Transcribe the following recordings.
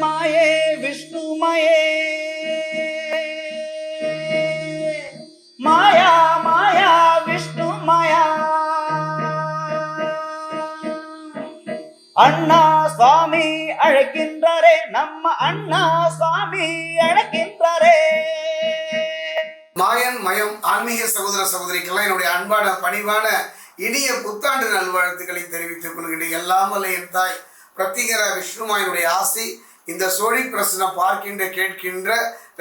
மாயே விஷ்ணுமயே. மாயா மாயா விஷ்ணு மாயா அண்ணா சுவாமி அழைக்கின்றாரே நம்ம அண்ணா சுவாமி அழைக்கின்றாரே. மாயன் மயம் ஆன்மீக சகோதர சகோதரிக்கெல்லாம் என்னுடைய அன்பான பணிவான இனிய புத்தாண்டு நல்வாழ்த்துக்களை தெரிவித்துக் கொள்கின்ற எல்லாம் என் தாய். பிரத்திகர விஷ்ணுமாயனுடைய ஆசி இந்த சோழி பிரசனம் பார்க்கின்ற கேட்கின்ற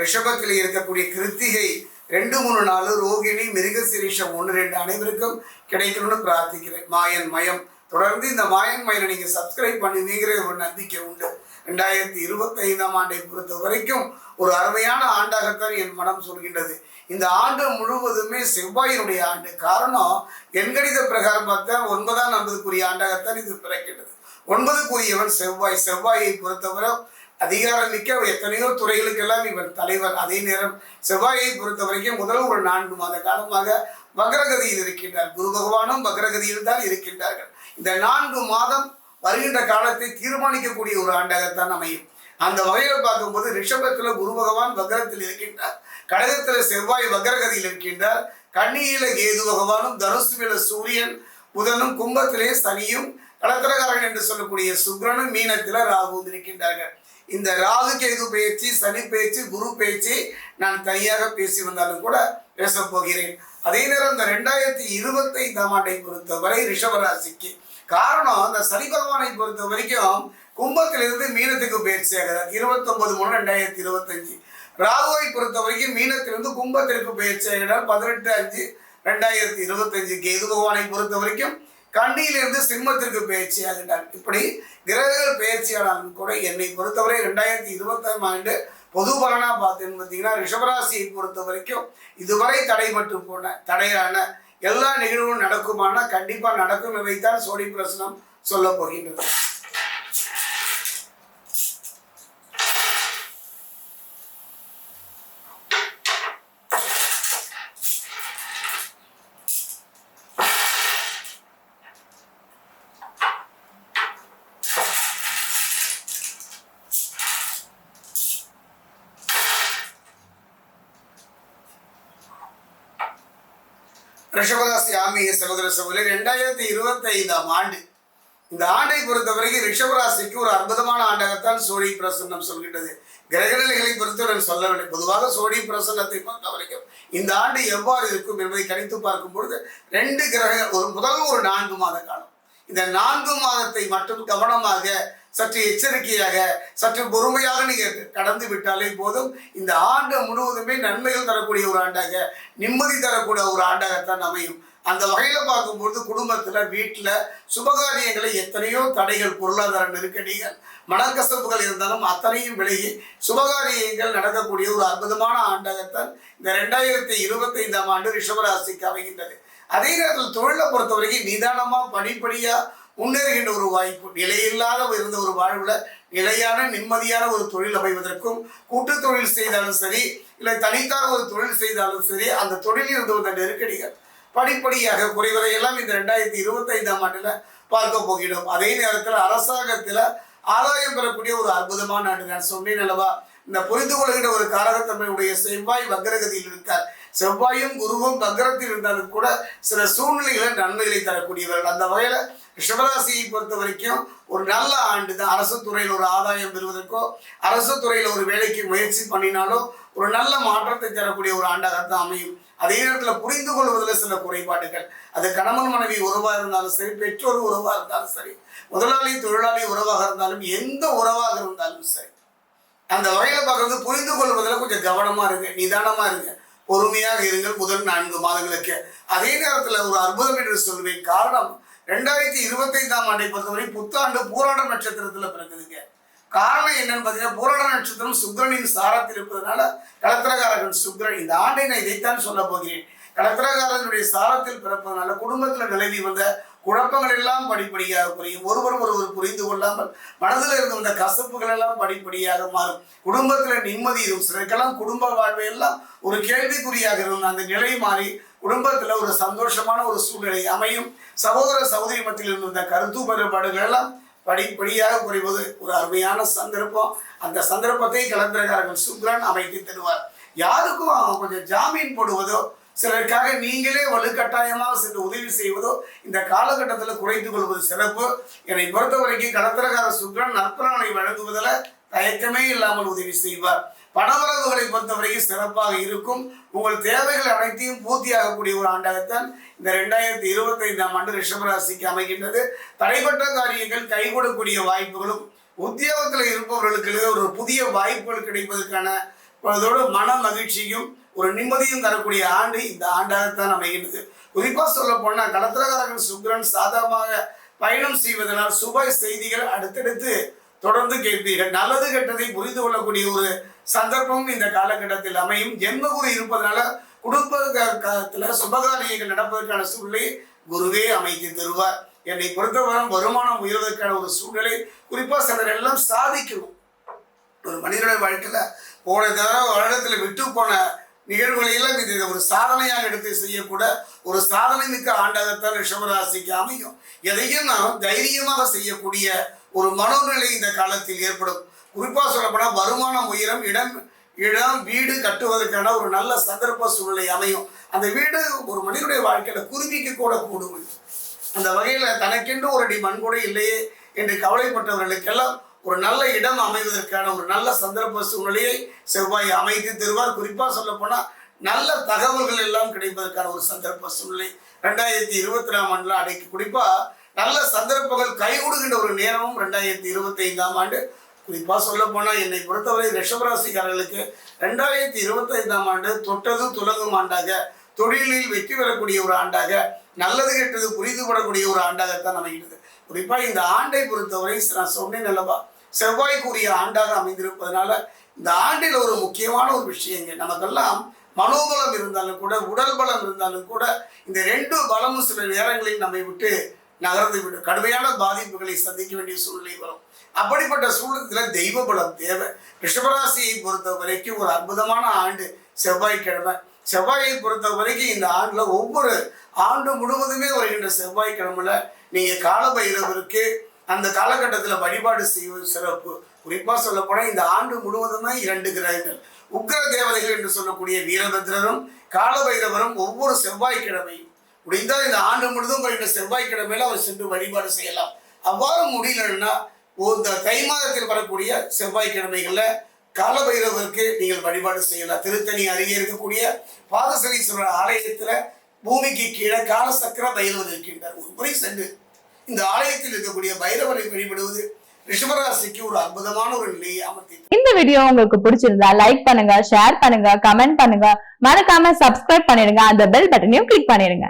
ரிஷபத்தில் இருக்கக்கூடிய கிருத்திகை ரெண்டு மூணு நாலு ரோகிணி மிருகசிரீஷம் ஒன்று ரெண்டு அனைவருக்கும் கிடைக்கணும்னு பிரார்த்திக்கிறேன். மாயன் மயம். தொடர்ந்து இந்த மாயன் மயனை நீங்கள் சப்ஸ்கிரைப் பண்ணுவீங்கிற ஒரு நம்பிக்கை உண்டு. ரெண்டாயிரத்தி இருபத்தி ஐந்தாம் ஆண்டை பொறுத்த வரைக்கும் ஒரு அருமையான ஆண்டாகத்தான் என் மனம் சொல்கின்றது. இந்த ஆண்டு முழுவதுமே செவ்வாயினுடைய ஆண்டு. காரணம் எண்கணித பிரகாரம் பார்த்தா ஒன்பதாம் நம்பதுக்குரிய ஆண்டாகத்தான் இது பிறக்கின்றது. ஒன்பதுக்குரியவன் செவ்வாய். செவ்வாயை பொறுத்தவரை அதிகாரம் மிக்க எத்தனையோ துறைகளுக்கெல்லாம் இவன் தலைவர். அதே நேரம் செவ்வாயை பொறுத்த வரைக்கும் முதல் ஒரு நான்கு மாத காலமாக வக்ரகதியில் இருக்கின்றார். குரு பகவானும் வக்ரகதியில் தான் இருக்கின்றார்கள். இந்த நான்கு மாதம் வருகின்ற காலத்தை தீர்மானிக்கக்கூடிய ஒரு ஆண்டாகத்தான் அமையும். அந்த வகையில் பார்க்கும்போது ரிஷபத்தில் குரு பகவான் வக்ரத்தில் இருக்கின்றார். கடகத்தில் செவ்வாய் வக்ரகதியில் இருக்கின்றார். கன்னியில கேது பகவானும் தனுசுவில சூரியன் புதனும் கும்பத்திலே சனியும் கடத்திரகாரன் என்று சொல்லக்கூடிய சுக்கிரனும் மீனத்தில் ராகுவும் இருக்கின்றார்கள். இந்த ராகு கேது பேச்சு சனி பேச்சு குரு பேச்சு நான் தனியாக பேசி வந்தாலும் கூட பேசப் போகிறேன். அதே நேரம் இந்த ரெண்டாயிரத்தி இருபத்தைந்தாம் ஆண்டை பொறுத்தவரை ரிஷபராசிக்கு. காரணம் அந்த சனி பகவானை பொறுத்த வரைக்கும் கும்பத்திலிருந்து மீனத்துக்கு பயிற்சி ஆகிறார் இருபத்தொன்பது மூணு ரெண்டாயிரத்தி இருபத்தஞ்சு. ராகுவை பொறுத்த வரைக்கும் மீனத்திலிருந்து கும்பத்திற்கு பயிற்சி ஆகிறார் பதினெட்டு அஞ்சு ரெண்டாயிரத்தி இருபத்தஞ்சு. கேது பகவானை பொறுத்த வரைக்கும் கண்டியிலிருந்து சிம்மத்திற்கு பயிற்சி இப்படி கிரகங்கள் பயிற்சியானாலும் கூட என்னை பொறுத்தவரை ரெண்டாயிரத்தி இருபத்தாம் ஆண்டு பொது பலனாக பார்த்தேன்னு பார்த்தீங்கன்னா ரிஷபராசியை பொறுத்த வரைக்கும் இதுவரை தடைபட்டு போன தடையான எல்லா நிகழ்வும் நடக்குமானா கண்டிப்பாக நடக்கும் இவைத்தான் சோழி பிரசனம் சொல்ல போகின்றது. ரிஷபராசி ஆன்மீக சகோதர சகோதரி ரெண்டாயிரத்தி இருபத்தி ஐந்தாம் ஆண்டு. இந்த ஆண்டை பொறுத்தவரைக்கும் ரிஷபராசிக்கு ஒரு அற்புதமான ஆண்டாகத்தான் சோழி பிரசன்னம் சொல்கின்றது. கிரகநிலைகளை பொறுத்து நான் சொல்லவில்லை பொதுவாக சோழி பிரசன்னத்தை பொறுத்த வரைக்கும் இந்த ஆண்டு எவ்வாறு இருக்கும் என்பதை கணித்து பார்க்கும் பொழுது ரெண்டு கிரக ஒரு முதல் ஒரு நான்கு மாத காலம். இந்த நான்கு மாதத்தை மட்டும் கவனமாக சற்று எச்சரிக்கையாக சற்று பொறுமையாக நீங்கள் கடந்து விட்டாலே போதும். இந்த ஆண்டு முழுவதுமே நன்மைகள் தரக்கூடிய ஒரு ஆண்டாக நிம்மதி தரக்கூடிய ஒரு ஆண்டாகத்தான் அமையும். அந்த வகையில் பார்க்கும்பொழுது குடும்பத்தில் வீட்டில் சுபகாரியங்களை எத்தனையோ தடைகள் பொருளாதார நெருக்கடிகள் மனக்கசப்புகள் இருந்தாலும் அத்தனையும் விலகி சுபகாரியங்கள் நடக்கக்கூடிய ஒரு அற்புதமான ஆண்டாகத்தான் இந்த ரெண்டாயிரத்தி இருபத்தைந்தாம் ஆண்டு ரிஷபராசிக்கு அமைகின்றது. அதே நேரத்தில் தொழிலை பொறுத்த வரைக்கும் நிதானமாக படிப்படியாக முன்னேறுகின்ற ஒரு வாய்ப்பு நிலையில்லாத இருந்த ஒரு வாழ்வில் நிலையான நிம்மதியான ஒரு தொழில் அமைவதற்கும் கூட்டு தொழில் செய்தாலும் சரி இல்லை தனித்தாக ஒரு தொழில் செய்தாலும் சரி அந்த தொழிலில் இருந்து வந்த நெருக்கடிகள் படிப்படியாக குறைவதையெல்லாம் இந்த ரெண்டாயிரத்தி இருபத்தைந்தாம் ஆண்டில் பார்க்க போகிறோம். அதே நேரத்தில் அரசாங்கத்தில் ஆதாயம் பெறக்கூடிய ஒரு அற்புதமான ஆண்டு. நான் சொன்னேன் அல்லவா இந்த புரிந்து கொள்கின்ற ஒரு காரகத்தன்மையுடைய செவ்வாய் வக்ரகதியில் இருக்கார். செவ்வாயும் குருவும் வக்ரத்தில் இருந்தாலும் கூட சில சூழ்நிலைகளை நன்மைகளை தரக்கூடியவர்கள். அந்த வகையில் ரிஷபராசியை பொறுத்த வரைக்கும் ஒரு நல்ல ஆண்டு தான். அரசு துறையில் ஒரு ஆதாயம் பெறுவதற்கோ அரசு துறையில் ஒரு வேலைக்கு முயற்சி பண்ணினாலோ ஒரு நல்ல மாற்றத்தை தரக்கூடிய ஒரு ஆண்டாகத்தான் அமையும். அதே நேரத்தில் புரிந்து கொள்வதில் சில குறைபாடுகள். அது கணவன் மனைவி உறவாக இருந்தாலும் சரி பெற்றோர் உறவாக இருந்தாலும் சரி முதலாளி தொழிலாளி உறவாக இருந்தாலும் எந்த உறவாக இருந்தாலும் சரி. அந்த வகையில் பார்க்கறது புரிந்து கொள்வதில் கொஞ்சம் கவனமாக இருங்க நிதானமாக இருங்க. பொறுமையாக இருங்கள் முதல் நான்கு மாதங்களுக்கு. அதே நேரத்தில் ஒரு அற்புதம் என்று சொல்வேன். காரணம் ரெண்டாயிரத்தி இருபத்தைந்தாம் ஆண்டை பொறுத்தவரை புத்தாண்டு பூராட நட்சத்திரத்தில் பிறக்குதுங்க. காரணம் என்னன்னு பார்த்தீங்கன்னா பூராட நட்சத்திரம் சுக்ரனின் சாரத்தில் இருப்பதனால கலத்திரகாரகன் சுக்ரன் இந்த ஆண்டை நான் இதைத்தான் சொல்ல போகிறேன். கலத்திரகாரனுடைய சாரத்தில் பிறப்பதனால குடும்பத்தில் நிலவி வந்த குழப்பங்கள் எல்லாம் படிப்படியாக குறையும் ஒருவர் ஒருவர் புரிந்து கொள்ளாமல் மனதில் இருந்த அந்த கசப்புகள் எல்லாம் படிப்படியாக மாறும். குடும்பத்தில் நிம்மதி இருக்கும். சிலருக்கெல்லாம் குடும்ப வாழ்வை எல்லாம் ஒரு கேள்விக்குறியாக இருக்கும். அந்த நிலை மாறி குடும்பத்தில் ஒரு சந்தோஷமான ஒரு சூழ்நிலை அமையும். சகோதர சகோதரி மத்தியில் இருந்த கருத்து வேறுபாடுகள் எல்லாம் படிப்படியாக குறைவது ஒரு அருமையான சந்தர்ப்பம். அந்த சந்தர்ப்பத்தை கலந்திரக்காரர்கள் சுக்ரன் அமைத்து தருவார். யாருக்கும் கொஞ்சம் ஜாமீன் போடுவதோ சிலருக்காக நீங்களே வலுக்கட்டாயமாக சென்று உதவி செய்வதோ இந்த காலகட்டத்தில் குறைத்து கொள்வது சிறப்பு. என்னை பொறுத்த வரைக்கும் கலத்திரக்கார சுக்ரன் நற்பலனை வழங்குவதில் தயக்கமே இல்லாமல் உதவி செய்வார். பணவரவுகளை பொறுத்தவரைக்கும் சிறப்பாக இருக்கும். உங்கள் தேவைகள் அனைத்தையும் பூர்த்தியாகக்கூடிய ஒரு ஆண்டாகத்தான் இந்த ரெண்டாயிரத்தி இருபத்தைந்தாம் ஆண்டு ரிஷபராசிக்கு அமைகின்றது. தடைப்பட்ட காரியங்கள் கைகூடக்கூடிய வாய்ப்புகளும் உத்தியோகத்தில் இருப்பவர்களுக்கு ஒரு புதிய வாய்ப்புகள் கிடைப்பதற்கான அதோடு மன மகிழ்ச்சியும் ஒரு நிம்மதியும் தரக்கூடிய ஆண்டு இந்த ஆண்டாகத்தான் அமைகின்றது. குறிப்பாக சொல்ல போனால் களத்திரகாரகன் சுக்ரன் சாதகமாக பயணம் செய்வதனால் சுப செய்திகள் அடுத்தடுத்து தொடர்ந்து கேட்பீர்கள். நல்லது கெட்டதை புரிந்து கொள்ளக்கூடிய ஒரு சந்தர்ப்பமும் இந்த காலகட்டத்தில் அமையும். ஜென்மகுரு இருப்பதனால குடும்பத்தில் சுபகாரியங்கள் நடப்பதற்கான சூழ்நிலை குருவே அமைத்து தருவார். என்னை பொறுத்தவரை வருமானம் உயர்வதற்கான ஒரு சூழ்நிலை குறிப்பாக சிலர் எல்லாம் சாதிக்கணும். ஒரு மனிதனுடைய வாழ்க்கையில் போன தவிர வருடத்தில் விட்டு போன நிகழ்வுகளையெல்லாம் இது ஒரு சாதனையாக எடுத்து செய்யக்கூட ஒரு சாதனை மிக்க ஆண்டாகத்தான் ரிஷபராசிக்கு அமையும். எதையும் நாம் தைரியமாக செய்யக்கூடிய ஒரு மனோநிலை இந்த காலத்தில் ஏற்படும். குறிப்பாக சொல்லப்போனால் வருமானம் உயரம் இடம் இடம் வீடு கட்டுவதற்கான ஒரு நல்ல சந்தர்ப்ப சூழ்நிலை அமையும். அந்த வீடு ஒரு மனிதனுடைய வாழ்க்கையில குருவிக்கு கூட கூடும். அந்த வகையில் தனக்கென்று ஒரு அடி மண் கூட இல்லையே என்று கவலைப்பட்டவர்களுக்கெல்லாம் ஒரு நல்ல இடம் அமைவதற்கான ஒரு நல்ல சந்தர்ப்ப சூழ்நிலையை செவ்வாய் அமைத்து தருவார். குறிப்பாக சொல்லப்போனால் நல்ல தகவல்கள் எல்லாம் கிடைப்பதற்கான ஒரு சந்தர்ப்ப சூழ்நிலை ரெண்டாயிரத்தி இருபத்தி நாலாம் ஆண்டில் அடைக்கு குறிப்பாக நல்ல சந்தர்ப்பங்கள் கைகூடுகின்ற ஒரு நேரமும் ரெண்டாயிரத்தி இருபத்தி ஐந்தாம் ஆண்டு. குறிப்பாக சொல்ல போனால் என்னை பொறுத்தவரை ரிஷபராசிக்காரர்களுக்கு ரெண்டாயிரத்தி இருபத்தி ஐந்தாம் ஆண்டு தொட்டது துலங்கும் ஆண்டாக தொழிலில் வெற்றி பெறக்கூடிய ஒரு ஆண்டாக நல்லது கெட்டது புரிந்து படக்கூடிய ஒரு ஆண்டாகத்தான் அமைகிறது. குறிப்பாக இந்த ஆண்டை பொறுத்தவரை நான் சொன்னேன் அல்லவா செவ்வாய்க்குரிய ஆண்டாக அமைந்திருப்பதனால இந்த ஆண்டில் ஒரு முக்கியமான ஒரு விஷயங்க நமக்கெல்லாம் மனோபலம் இருந்தாலும் கூட உடல் பலம் இருந்தாலும் கூட இந்த ரெண்டு பலமும் சில நேரங்களில் நம்மை விட்டு நகர்ந்து விடும். கடுமையான பாதிப்புகளை சந்திக்க வேண்டிய சூழ்நிலை வரும். அப்படிப்பட்ட சூழ்நிலத்தில் தெய்வ பலம் தேவை. ரிஷபராசியை பொறுத்த வரைக்கும் ஒரு அற்புதமான ஆண்டு செவ்வாய்க்கிழமை. செவ்வாயை பொறுத்த வரைக்கும் இந்த ஆண்டில் ஒவ்வொரு ஆண்டு முழுவதுமே வருகின்ற செவ்வாய்க்கிழமையில் நீங்கள் காலபைரவருக்கு அந்த காலகட்டத்தில் வழிபாடு செய்வது சிறப்பு குறிப்பாக சொல்லப்போனால் இந்த ஆண்டு முழுவதுமே இரண்டு கிரகங்கள். உக்ர தேவதைகள் என்று சொல்லக்கூடிய வீரபத்ரரும் காலபைரவரும் ஒவ்வொரு செவ்வாய்க்கிழமையும். முடிந்தால் இந்த ஆண்டு முழுதும் வருகின்ற செவ்வாய்க்கிழமையில அவர் சென்று வழிபாடு செய்யலாம். அவ்வாறு முடியலன்னா இந்த தை மாதத்தில் வரக்கூடிய செவ்வாய்க்கிழமைகளில் காலபைரவருக்கு நீங்கள் வழிபாடு செய்யலாம். திருத்தணி அருகே இருக்கக்கூடிய பாதசனீஸ்வரர் ஆலயத்தில் பூமிக்கு கீழே காலசக்கர பைரவர் இருக்கின்றார். ஒரு முறை சென்று இந்த ஆலயத்தில் இருக்கக்கூடிய பைரவரை வழிபடுவது ரிஷபராசிக்கு ஒரு அற்புதமான ஒரு நிலையை அமர்த்தி இந்த வீடியோ உங்களுக்கு பிடிச்சிருந்தா லைக் பண்ணுங்க ஷேர் பண்ணுங்க கமெண்ட் பண்ணுங்க. மறக்காம சப்ஸ்கிரைப் பண்ணிடுங்க. அந்த பெல் பட்டனையும் கிளிக் பண்ணிடுங்க.